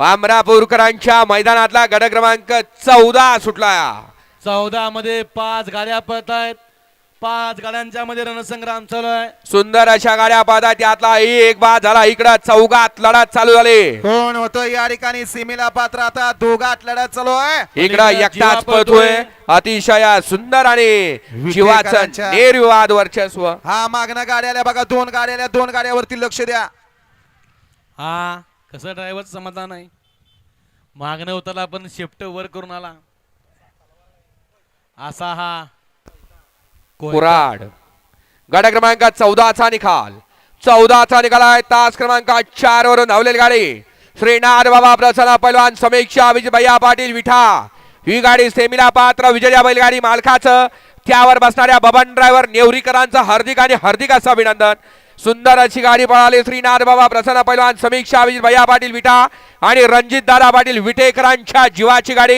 अमरापूरकरांच्या मैदानातला गड क्रमांक चौदा सुटला चौदा मध्ये पाच गाड्या पळत आहेत पाच गाड्यांच्या मध्ये रणसंग्राम चालू आहे. सुंदर अशा गाड्या पाहतात त्यातला एक बाद झाला. इकडं चौगात लढत चालू झाले. कोण होतो? या ठिकाणी सीमेला पात्र आता दोघात लढत चालू आहे. इकडं एकटाच पळतोय. अतिशय सुंदर आणि जीवाचं निर्विवाद वर्चस्व. हा मागणं गाड्या आल्या बघा. दोन गाड्या आल्या दोन गाड्यावरती लक्ष द्या. हा. कसं ड्रायव्हरचं समाधान आहे? मागणं होताला आपण शिफ्ट वर करून आला. असा हा कुराड क्रमांक चौदाचा निकाल. चौदाचा निकाल आहे. तास क्रमांक चार वरून धावलेली गाडी. श्रीनाथ बाबा प्रसन्न पैलवान समीक्षा विजयभैया पाटील विठा. ही गाडी सेमीला पात्र विजया बैलगाडी मालकाचं. त्यावर बसणाऱ्या बबन ड्रायव्हर नेवरीकरांचं हार्दिक आणि हार्दिक असं अभिनंदन. सुंदर अशी गाडी पळाली. श्रीनाथ बाबा प्रसन्न पैलवान समीक्षा विजय भैया पाटील विटा आणि रणजित दादा पाटील विटेकरांच्या जीवाची गाडी.